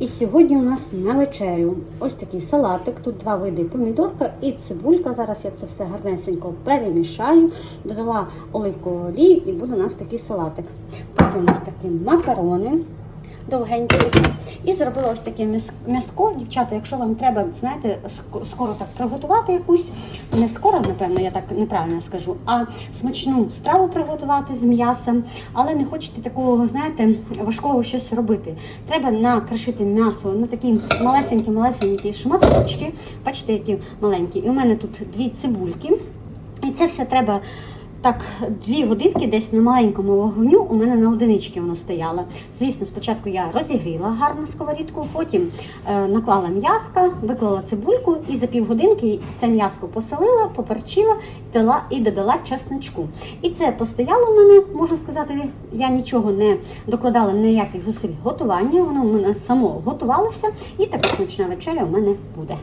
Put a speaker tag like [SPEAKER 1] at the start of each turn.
[SPEAKER 1] І сьогодні у нас на вечерю ось такий салатик. Тут два види помідорка і цибулька. Зараз я це все гарнесенько перемішаю, додала оливкову олію і буде у нас такий салатик. Потім у нас такі макарони довгенькі. такі. І зробила ось таке м'яс- м'яско. Дівчата, якщо вам треба, знаєте, скоро так приготувати якусь, не скоро, напевно, я так неправильно скажу, а смачну страву приготувати з м'ясом, але не хочете такого, знаєте, важкого щось робити. Треба накришити м'ясо на такі малесенькі-малесенькі шматочки. Бачите, які маленькі. І у мене тут дві цибульки. І це все треба так дві годинки десь на маленькому вогню у мене на одиничці воно стояло. Звісно, спочатку я розігріла гарно сковорідку, потім е, наклала м'яска, виклала цибульку і за півгодинки це м'яско посолила, поперчила дала, і додала чесночку. І це постояло у мене, можна сказати, я нічого не докладала ніяких зусиль готування, воно у мене само готувалося, і така смачна вечеря у мене буде.